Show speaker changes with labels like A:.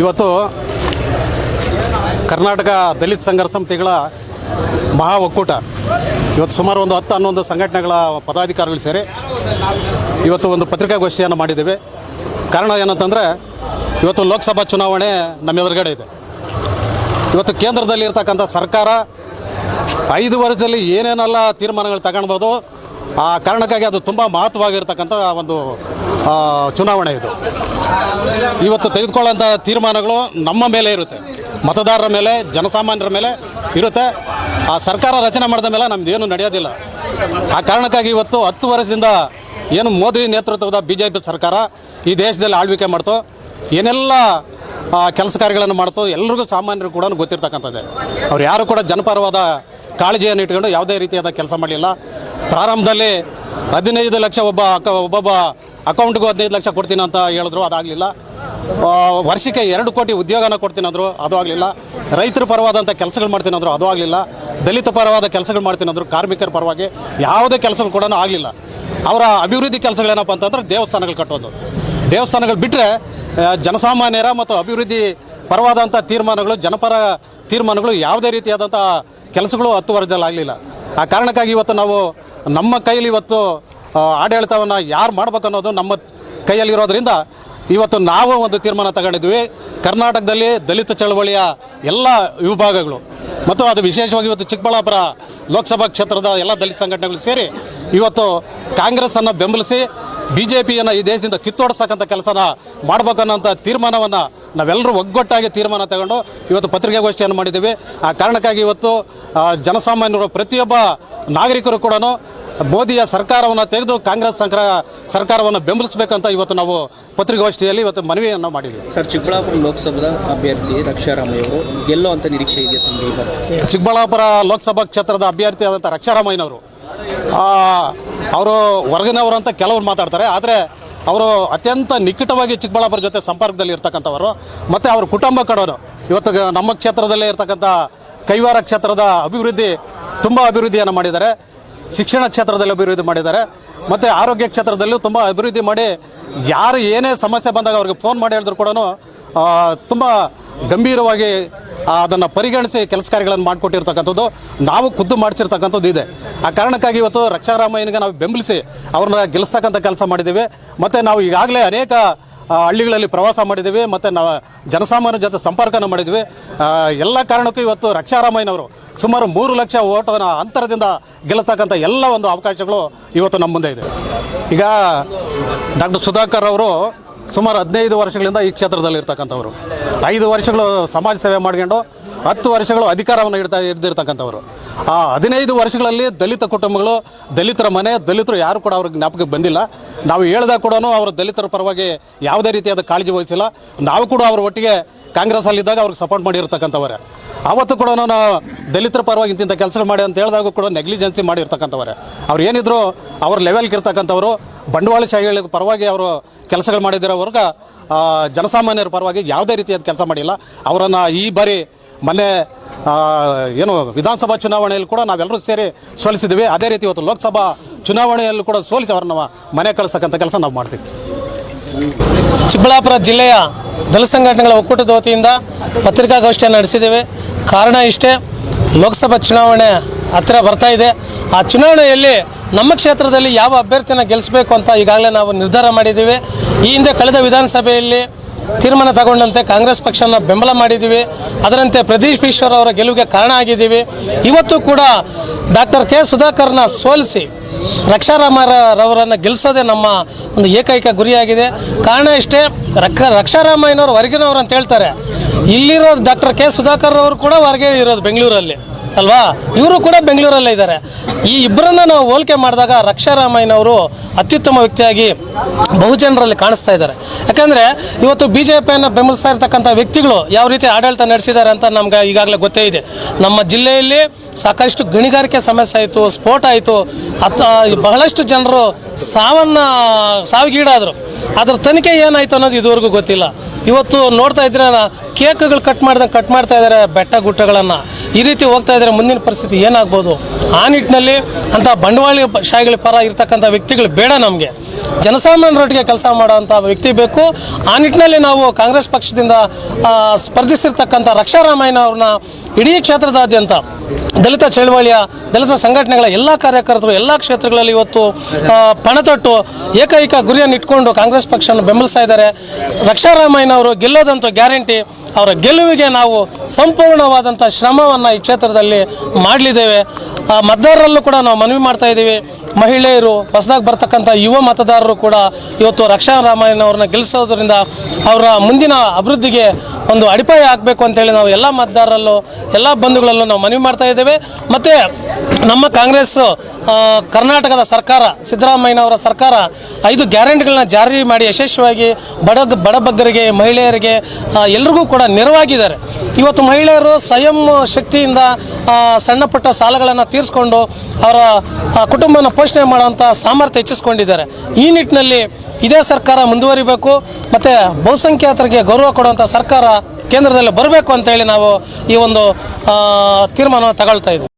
A: ಇವತ್ತು ಕರ್ನಾಟಕ ದಲಿತ ಸಂಘರ್ಷ ಸಮಿತಿಗಳ ಮಹಾ ಒಕ್ಕೂಟ. ಇವತ್ತು ಸುಮಾರು ಒಂದು ಹತ್ತು, ಹನ್ನೊಂದು ಸಂಘಟನೆಗಳ ಪದಾಧಿಕಾರಿಗಳು ಸೇರಿ ಇವತ್ತು ಒಂದು ಪತ್ರಿಕಾಗೋಷ್ಠಿಯನ್ನು ಮಾಡಿದ್ದೇವೆ. ಕಾರಣ ಏನಂತಂದರೆ, ಇವತ್ತು ಲೋಕಸಭಾ ಚುನಾವಣೆ ನಮ್ಮ ಎದುರುಗಡೆ ಇದೆ. ಇವತ್ತು ಕೇಂದ್ರದಲ್ಲಿ ಇರ್ತಕ್ಕಂಥ ಸರ್ಕಾರ ಐದು ವರ್ಷದಲ್ಲಿ ಏನೇನೆಲ್ಲ ತೀರ್ಮಾನಗಳು ತಗೊಳ್ಬೋದು ಆ ಕಾರಣಕ್ಕಾಗಿ ಅದು ತುಂಬ ಮಹತ್ವವಾಗಿರ್ತಕ್ಕಂಥ ಒಂದು ಚುನಾವಣೆ ಇದು. ಇವತ್ತು ತೆಗೆದುಕೊಳ್ಳೋಂಥ ತೀರ್ಮಾನಗಳು ನಮ್ಮ ಮೇಲೆ ಇರುತ್ತೆ. ಮತದಾರರ ಮೇಲೆ, ಜನಸಾಮಾನ್ಯರ ಮೇಲೆ ಇರುತ್ತೆ. ಆ ಸರ್ಕಾರ ರಚನೆ ಮಾಡಿದ ಮೇಲೆ ನಮ್ದು ಏನು ನಡೆಯೋದಿಲ್ಲ. ಆ ಕಾರಣಕ್ಕಾಗಿ ಇವತ್ತು ಹತ್ತು ವರ್ಷದಿಂದ ಏನು ಮೋದಿ ನೇತೃತ್ವದ ಬಿ ಸರ್ಕಾರ ಈ ದೇಶದಲ್ಲಿ ಆಳ್ವಿಕೆ ಮಾಡ್ತು. ಏನೆಲ್ಲ ಕೆಲಸ ಕಾರ್ಯಗಳನ್ನು ಮಾಡ್ತು, ಎಲ್ರಿಗೂ ಸಾಮಾನ್ಯರು ಕೂಡ ಗೊತ್ತಿರ್ತಕ್ಕಂಥದ್ದೇ. ಅವ್ರು ಯಾರು ಕೂಡ ಜನಪರವಾದ ಕಾಳಜಿಯನ್ನು ಇಟ್ಕೊಂಡು ಯಾವುದೇ ರೀತಿಯಾದ ಕೆಲಸ ಮಾಡಲಿಲ್ಲ. ಪ್ರಾರಂಭದಲ್ಲಿ ಹದಿನೈದು ಲಕ್ಷ ಒಬ್ಬ ಅಕ, ಒಬ್ಬೊಬ್ಬ ಅಕೌಂಟ್ಗೂ ಹದಿನೈದು ಲಕ್ಷ ಕೊಡ್ತೀನಿ ಅಂತ ಹೇಳಿದ್ರು, ಅದಾಗಲಿಲ್ಲ. ವರ್ಷಕ್ಕೆ ಎರಡು ಕೋಟಿ ಉದ್ಯೋಗನ ಕೊಡ್ತೀನಿ ಅಂದರು, ಅದು ಆಗಲಿಲ್ಲ. ರೈತರ ಪರವಾದಂಥ ಕೆಲಸಗಳು ಮಾಡ್ತೀನಿ ಅಂದರು, ಅದು ಆಗಲಿಲ್ಲ. ದಲಿತ ಪರವಾದ ಕೆಲಸಗಳು ಮಾಡ್ತೀನಿ ಅಂದರು, ಕಾರ್ಮಿಕರ ಪರವಾಗಿ ಯಾವುದೇ ಕೆಲಸಗಳು ಕೂಡ ಆಗಲಿಲ್ಲ. ಅವರ ಅಭಿವೃದ್ಧಿ ಕೆಲಸಗಳೇನಪ್ಪ ಅಂತಂದ್ರೆ ದೇವಸ್ಥಾನಗಳು ಕಟ್ಟೋದು. ದೇವಸ್ಥಾನಗಳು ಬಿಟ್ಟರೆ ಜನಸಾಮಾನ್ಯರ ಮತ್ತು ಅಭಿವೃದ್ಧಿ ಪರವಾದಂಥ ತೀರ್ಮಾನಗಳು ಜನಪರ ತೀರ್ಮಾನಗಳು ಯಾವುದೇ ರೀತಿಯಾದಂಥ ಕೆಲಸಗಳು ಹತ್ತು ವರ್ಷದಲ್ಲಿ ಆಗಲಿಲ್ಲ ಆ ಕಾರಣಕ್ಕಾಗಿ ಇವತ್ತು ನಾವು ನಮ್ಮ ಕೈಯಲ್ಲಿ ಇವತ್ತು ಆಡಳಿತವನ್ನು ಯಾರು ಮಾಡಬೇಕು ಅನ್ನೋದು ನಮ್ಮ ಕೈಯಲ್ಲಿರೋದ್ರಿಂದ ಇವತ್ತು ನಾವು ಒಂದು ತೀರ್ಮಾನ ತಗೊಂಡಿದ್ವಿ. ಕರ್ನಾಟಕದಲ್ಲಿ ದಲಿತ ಚಳವಳಿಯ ಎಲ್ಲ ವಿಭಾಗಗಳು ಮತ್ತು ಅದು ವಿಶೇಷವಾಗಿ ಇವತ್ತು ಚಿಕ್ಕಬಳ್ಳಾಪುರ ಲೋಕಸಭಾ ಕ್ಷೇತ್ರದ ಎಲ್ಲ ದಲಿತ ಸಂಘಟನೆಗಳು ಸೇರಿ ಇವತ್ತು ಕಾಂಗ್ರೆಸ್ಸನ್ನು ಬೆಂಬಲಿಸಿ ಬಿ ಜೆ ಪಿಯನ್ನು ಈ ದೇಶದಿಂದ ಕಿತ್ತೋಡಿಸ್ತಕ್ಕಂಥ ಕೆಲಸನ ಮಾಡ್ಬೇಕನ್ನೋಂಥ ತೀರ್ಮಾನವನ್ನು ನಾವೆಲ್ಲರೂ ಒಗ್ಗಟ್ಟಾಗಿ ತೀರ್ಮಾನ ತಗೊಂಡು ಇವತ್ತು ಪತ್ರಿಕಾಗೋಷ್ಠಿಯನ್ನು ಮಾಡಿದ್ದೀವಿ. ಆ ಕಾರಣಕ್ಕಾಗಿ ಇವತ್ತು ಜನಸಾಮಾನ್ಯರು ಪ್ರತಿಯೊಬ್ಬ ನಾಗರಿಕರು ಕೂಡ ಮೋದಿಯ ಸರ್ಕಾರವನ್ನು ತೆಗೆದು ಕಾಂಗ್ರೆಸ್ ಸಂಕ್ರ ಸರ್ಕಾರವನ್ನು ಬೆಂಬಲಿಸಬೇಕಂತ ಇವತ್ತು ನಾವು ಪತ್ರಿಕಾಗೋಷ್ಠಿಯಲ್ಲಿ ಇವತ್ತು ಮನವಿಯನ್ನು ಮಾಡಿದ್ವಿ.
B: ಸರ್ ಚಿಕ್ಕಬಳ್ಳಾಪುರ ಲೋಕಸಭಾ ಅಭ್ಯರ್ಥಿ ರಕ್ಷಾರಾಮಯ್ಯವರು ಗೆಲ್ಲೋ ಅಂತ ನಿರೀಕ್ಷೆ ಇದೆ
A: ಚಿಕ್ಕಬಳ್ಳಾಪುರ ಲೋಕಸಭಾ ಕ್ಷೇತ್ರದ ಅಭ್ಯರ್ಥಿ ಆದಂಥ ರಕ್ಷಾರಾಮಯ್ಯನವರು. ಅವರು ಹೊರಗಿನವರು ಅಂತ ಕೆಲವರು ಮಾತಾಡ್ತಾರೆ, ಆದರೆ ಅವರು ಅತ್ಯಂತ ನಿಕಟವಾಗಿ ಚಿಕ್ಕಬಳ್ಳಾಪುರ ಜೊತೆ ಸಂಪರ್ಕದಲ್ಲಿ ಇರ್ತಕ್ಕಂಥವರು, ಮತ್ತು ಅವ್ರ ಕುಟುಂಬ ಕಡೋರು. ಇವತ್ತು ನಮ್ಮ ಕ್ಷೇತ್ರದಲ್ಲೇ ಇರ್ತಕ್ಕಂಥ ಕೈವಾರ ಕ್ಷೇತ್ರದ ಅಭಿವೃದ್ಧಿ ತುಂಬ ಅಭಿವೃದ್ಧಿಯನ್ನು ಮಾಡಿದ್ದಾರೆ. ಶಿಕ್ಷಣ ಕ್ಷೇತ್ರದಲ್ಲಿ ಅಭಿವೃದ್ಧಿ ಮಾಡಿದ್ದಾರೆ. ಮತ್ತು ಆರೋಗ್ಯ ಕ್ಷೇತ್ರದಲ್ಲೂ ತುಂಬ ಅಭಿವೃದ್ಧಿ ಮಾಡಿ, ಯಾರು ಏನೇ ಸಮಸ್ಯೆ ಬಂದಾಗ ಅವ್ರಿಗೆ ಫೋನ್ ಮಾಡಿ ಹೇಳಿದ್ರು ಕೂಡ ತುಂಬ ಗಂಭೀರವಾಗಿ ಅದನ್ನು ಪರಿಗಣಿಸಿ ಕೆಲಸ ಕಾರ್ಯಗಳನ್ನು ಮಾಡಿಕೊಟ್ಟಿರ್ತಕ್ಕಂಥದ್ದು, ನಾವು ಖುದ್ದು ಮಾಡಿಸಿರ್ತಕ್ಕಂಥದ್ದು ಇದೆ. ಆ ಕಾರಣಕ್ಕಾಗಿ ಇವತ್ತು ರಕ್ಷಾರಾಮಯ್ಯನಿಗೆ ನಾವು ಬೆಂಬಲಿಸಿ ಅವ್ರನ್ನ ಗೆಲ್ಲಿಸ್ತಕ್ಕಂಥ ಕೆಲಸ ಮಾಡಿದ್ದೀವಿ. ಮತ್ತು ನಾವು ಈಗಾಗಲೇ ಅನೇಕ ಹಳ್ಳಿಗಳಲ್ಲಿ ಪ್ರವಾಸ ಮಾಡಿದ್ದೀವಿ. ಮತ್ತು ನಾವು ಜನಸಾಮಾನ್ಯರ ಜೊತೆ ಸಂಪರ್ಕನ ಮಾಡಿದ್ವಿ ಎಲ್ಲ ಕಾರಣಕ್ಕೂ ಇವತ್ತು ರಕ್ಷಾರಾಮಯ್ಯನವರು ಸುಮಾರು ಮೂರು ಲಕ್ಷ ಓಟನ ಅಂತರದಿಂದ ಗೆಲ್ಲತಕ್ಕಂಥ ಎಲ್ಲ ಒಂದು ಅವಕಾಶಗಳು ಇವತ್ತು ನಮ್ಮ ಮುಂದೆ ಇದೆ. ಈಗ ಡಾಕ್ಟರ್ ಸುಧಾಕರ್ ಅವರು ಸುಮಾರು ಹದಿನೈದು ವರ್ಷಗಳಿಂದ ಈ ಕ್ಷೇತ್ರದಲ್ಲಿ ಇರ್ತಕ್ಕಂಥವ್ರು. ಐದು ವರ್ಷಗಳು ಸಮಾಜ ಸೇವೆ ಮಾಡ್ಕೊಂಡು ಹತ್ತು ವರ್ಷಗಳು ಅಧಿಕಾರವನ್ನು ಇಡ್ತಾ ಹಿಡ್ದಿರ್ತಕ್ಕಂಥವ್ರು. ಆ ಹದಿನೈದು ವರ್ಷಗಳಲ್ಲಿ ದಲಿತ ಕುಟುಂಬಗಳು, ದಲಿತರ ಮನೆ, ದಲಿತರು ಯಾರು ಕೂಡ ಅವ್ರಿಗೆ ಜ್ಞಾಪಕಕ್ಕೆ ಬಂದಿಲ್ಲ. ನಾವು ಹೇಳ್ದಾಗ ಕೂಡ ಅವರು ದಲಿತರ ಪರವಾಗಿ ಯಾವುದೇ ರೀತಿಯಾದ ಕಾಳಜಿ ವಹಿಸಿಲ್ಲ. ನಾವು ಕೂಡ ಅವ್ರ ಒಟ್ಟಿಗೆ ಕಾಂಗ್ರೆಸ್ಸಲ್ಲಿದ್ದಾಗ ಅವ್ರಿಗೆ ಸಪೋರ್ಟ್ ಮಾಡಿರ್ತಕ್ಕಂಥವ್ರೆ. ಅವತ್ತು ಕೂಡ ನಾವು ದಲಿತರ ಪರವಾಗಿ ಇಂತಿಂಥ ಕೆಲಸಗಳು ಮಾಡಿ ಅಂತ ಹೇಳಿದಾಗ ಕೂಡ ನೆಗ್ಲಿಜೆನ್ಸಿ ಮಾಡಿರ್ತಕ್ಕಂಥವ್ರೆ. ಅವ್ರು ಏನಿದ್ರು ಅವ್ರ ಲೆವೆಲ್ಗೆ ಇರ್ತಕ್ಕಂಥವ್ರು. ಬಂಡವಾಳಶಾಹಿಗಳ ಪರವಾಗಿ ಅವರು ಕೆಲಸಗಳು ಮಾಡಿದಿರೋವರೆಗೆ ಜನಸಾಮಾನ್ಯರ ಪರವಾಗಿ ಯಾವುದೇ ರೀತಿಯಾದ ಕೆಲಸ ಮಾಡಿಲ್ಲ. ಅವರನ್ನು ಈ ಬಾರಿ ಮೊನ್ನೆ ಏನು ವಿಧಾನಸಭಾ ಚುನಾವಣೆಯಲ್ಲಿ ಕೂಡ ನಾವೆಲ್ಲರೂ ಸೇರಿ ಸೋಲಿಸಿದ್ವಿ. ಅದೇ ರೀತಿ ಇವತ್ತು ಲೋಕಸಭಾ ಚುನಾವಣೆಯಲ್ಲೂ ಕೂಡ ಸೋಲಿಸಿ ಅವ್ರನ್ನ ಮನೆ ಕಳಿಸ್ತಕ್ಕಂಥ ಕೆಲಸ ನಾವು ಮಾಡ್ತೀವಿ.
C: ಚಿಕ್ಕಬಳ್ಳಾಪುರ ಜಿಲ್ಲೆಯ ದಲ ಸಂಘಟನೆಗಳ ಒಕ್ಕೂಟದ ವತಿಯಿಂದ ಪತ್ರಿಕಾಗೋಷ್ಠಿಯನ್ನು ನಡೆಸಿದ್ದೇವೆ. ಕಾರಣ ಇಷ್ಟೇ, ಲೋಕಸಭಾ ಚುನಾವಣೆ ಹತ್ತಿರ ಬರ್ತಾ ಇದೆ. ಆ ಚುನಾವಣೆಯಲ್ಲಿ ನಮ್ಮ ಕ್ಷೇತ್ರದಲ್ಲಿ ಯಾವ ಅಭ್ಯರ್ಥಿನ ಗೆಲ್ಲಿಸಬೇಕು ಅಂತ ಈಗಾಗಲೇ ನಾವು ನಿರ್ಧಾರ ಮಾಡಿದ್ದೀವಿ. ಈ ಹಿಂದೆ ಕಳೆದ ವಿಧಾನಸಭೆಯಲ್ಲಿ ತೀರ್ಮಾನ ತಗೊಂಡಂತೆ ಕಾಂಗ್ರೆಸ್ ಪಕ್ಷನ ಬೆಂಬಲ ಮಾಡಿದ್ದೀವಿ. ಅದರಂತೆ ಪ್ರದೀಪ್ ಈಶ್ವರ್ ಅವರ ಗೆಲುವಿಗೆ ಕಾರಣ ಆಗಿದ್ದೀವಿ. ಇವತ್ತು ಕೂಡ ಡಾಕ್ಟರ್ ಕೆ ಸುಧಾಕರ್ನ ಸೋಲಿಸಿ ರಕ್ಷಾರಾಮರವರನ್ನು ಗೆಲ್ಲಿಸೋದೇ ನಮ್ಮ ಒಂದು ಏಕೈಕ ಗುರಿಯಾಗಿದೆ. ಕಾರಣ ಇಷ್ಟೇ, ರಕ್ಷ, ರಕ್ಷಾರಾಮಯ್ಯನವರು ಹೊರಗಿನವರು ಅಂತ ಹೇಳ್ತಾರೆ. ಇಲ್ಲಿರೋ ಡಾಕ್ಟರ್ ಕೆ ಸುಧಾಕರ್ ಅವರು ಕೂಡ ಹೊರಗೆ ಇರೋದು ಬೆಂಗಳೂರಲ್ಲಿ. ಅಲ್ವಾ? ಇವರು ಕೂಡ ಬೆಂಗಳೂರಲ್ಲೇ ಇದ್ದಾರೆ. ಈ ಇಬ್ಬರನ್ನ ನಾವು ಹೋಲಿಕೆ ಮಾಡಿದಾಗ ರಕ್ಷಾರಾಮಯ್ಯನವರು ಅತ್ಯುತ್ತಮ ವ್ಯಕ್ತಿಯಾಗಿ ಬಹುಜನರಲ್ಲಿ ಕಾಣಿಸ್ತಾ ಇದ್ದಾರೆ. ಯಾಕಂದರೆ ಇವತ್ತು ಬಿ ಜೆ ಪಿಯನ್ನು ಬೆಂಬಲಿಸ್ತಾ ಇರ್ತಕ್ಕಂಥ ವ್ಯಕ್ತಿಗಳು ಯಾವ ರೀತಿ ಆಡಳಿತ ನಡೆಸಿದ್ದಾರೆ ಅಂತ ನಮ್ಗೆ ಈಗಾಗಲೇ ಗೊತ್ತೇ ಇದೆ. ನಮ್ಮ ಜಿಲ್ಲೆಯಲ್ಲಿ ಸಾಕಷ್ಟು ಗಣಿಗಾರಿಕೆ ಸಮಸ್ಯೆ ಆಯಿತು, ಸ್ಫೋಟ ಆಯಿತು. ಅತ್ತ ಬಹಳಷ್ಟು ಜನರು ಸಾವನ್ನ, ಸಾವಿಗೀಡಾದರು. ಅದ್ರ ತನಿಖೆ ಏನಾಯಿತು ಅನ್ನೋದು ಇದುವರೆಗೂ ಗೊತ್ತಿಲ್ಲ. ಇವತ್ತು ನೋಡ್ತಾ ಇದ್ರೆ ಕೇಕ್ಗಳು ಕಟ್ ಮಾಡ್ದಂಗೆ ಕಟ್ ಮಾಡ್ತಾ ಇದ್ದಾರೆ ಬೆಟ್ಟ ಗುಡ್ಡಗಳನ್ನು. ಈ ರೀತಿ ಹೋಗ್ತಾ ಇದ್ರೆ ಮುಂದಿನ ಪರಿಸ್ಥಿತಿ ಏನಾಗ್ಬೋದು? ಆ ನಿಟ್ಟಿನಲ್ಲಿ ಅಂಥ ಬಂಡವಾಳ ಶಾಹಿಗಳ ಪರ ಇರ್ತಕ್ಕಂಥ ವ್ಯಕ್ತಿಗಳು ಬೇಡ ನಮಗೆ. ಜನಸಾಮಾನ್ಯರೊಟ್ಟಿಗೆ ಕೆಲಸ ಮಾಡೋಂಥ ವ್ಯಕ್ತಿ ಬೇಕು. ಆ ನಿಟ್ಟಿನಲ್ಲಿ ನಾವು ಕಾಂಗ್ರೆಸ್ ಪಕ್ಷದಿಂದ ಸ್ಪರ್ಧಿಸಿರ್ತಕ್ಕಂಥ ರಾಮಾಯಣ ಅವ್ರನ್ನ ಇಡೀ ಕ್ಷೇತ್ರದಾದ್ಯಂತ ದಲಿತ ಚಳವಳಿಯ, ದಲಿತ ಸಂಘಟನೆಗಳ ಎಲ್ಲ ಕಾರ್ಯಕರ್ತರು, ಎಲ್ಲ ಕ್ಷೇತ್ರಗಳಲ್ಲಿ ಇವತ್ತು ಪಣತೊಟ್ಟು ಏಕೈಕ ಗುರಿಯನ್ನು ಇಟ್ಕೊಂಡು ಕಾಂಗ್ರೆಸ್ ಪಕ್ಷವನ್ನು ಬೆಂಬಲಿಸ್ತಾ ಇದ್ದಾರೆ. ರಕ್ಷಾರಾಮಯ್ಯನವರು ಗೆಲ್ಲೋದಂತೂ ಗ್ಯಾರಂಟಿ. ಅವರ ಗೆಲುವಿಗೆ ನಾವು ಸಂಪೂರ್ಣವಾದಂಥ ಶ್ರಮವನ್ನು ಈ ಕ್ಷೇತ್ರದಲ್ಲಿ ಮಾಡಲಿದ್ದೇವೆ. ಆ, ಮತದಾರರಲ್ಲೂ ಕೂಡ ನಾವು ಮನವಿ ಮಾಡ್ತಾ ಇದ್ದೀವಿ. ಮಹಿಳೆಯರು ಹೊಸದಾಗಿ ಬರ್ತಕ್ಕಂಥ ಯುವ ಮತದಾರರು ಕೂಡ ಇವತ್ತು ರಕ್ಷಾ ರಾಮಾಯಣ ಅವ್ರನ್ನ ಗೆಲ್ಲಿಸೋದ್ರಿಂದ ಅವರ ಮುಂದಿನ ಅಭಿವೃದ್ಧಿಗೆ ಒಂದು ಅಡಿಪಾಯ ಆಗಬೇಕು ಅಂತೇಳಿ ನಾವು ಎಲ್ಲ ಮತದಾರರಲ್ಲೂ, ಎಲ್ಲ ಬಂಧುಗಳಲ್ಲೂ ನಾವು ಮನವಿ ಮಾಡ್ತಾ ಇದ್ದೇವೆ. ಮತ್ತು ನಮ್ಮ ಕಾಂಗ್ರೆಸ್ ಕರ್ನಾಟಕದ ಸರ್ಕಾರ, ಸಿದ್ದರಾಮಯ್ಯನವರ ಸರ್ಕಾರ ಐದು ಗ್ಯಾರಂಟಿಗಳನ್ನ ಜಾರಿ ಮಾಡಿ ಯಶಸ್ವಿಯಾಗಿ ಬಡ, ಬಡಬಗ್ಗರಿಗೆ, ಮಹಿಳೆಯರಿಗೆ ಎಲ್ರಿಗೂ ಕೂಡ ನೆರವಾಗಿದ್ದಾರೆ. ಇವತ್ತು ಮಹಿಳೆಯರು ಸ್ವಯಂ ಶಕ್ತಿಯಿಂದ ಸಣ್ಣ ಪುಟ್ಟ ಸಾಲಗಳನ್ನು ತೀರಿಸ್ಕೊಂಡು ಅವರ ಕುಟುಂಬವನ್ನು ಪೋಷಣೆ ಮಾಡುವಂಥ ಸಾಮರ್ಥ್ಯ ಹೆಚ್ಚಿಸ್ಕೊಂಡಿದ್ದಾರೆ. ಈ ನಿಟ್ಟಿನಲ್ಲಿ ಇದೇ ಸರ್ಕಾರ ಮುಂದುವರಿಬೇಕು, ಮತ್ತು ಬಹುಸಂಖ್ಯಾತರಿಗೆ ಗೌರವ ಕೊಡುವಂಥ ಸರ್ಕಾರ ಕೇಂದ್ರದಲ್ಲಿ ಬರಬೇಕು ಅಂತೇಳಿ ನಾವು ಈ ಒಂದು ತೀರ್ಮಾನ ತೀರ್ಮಾನವನ್ನು ತಗೊಳ್ತಾ ಇದ್ದೀವಿ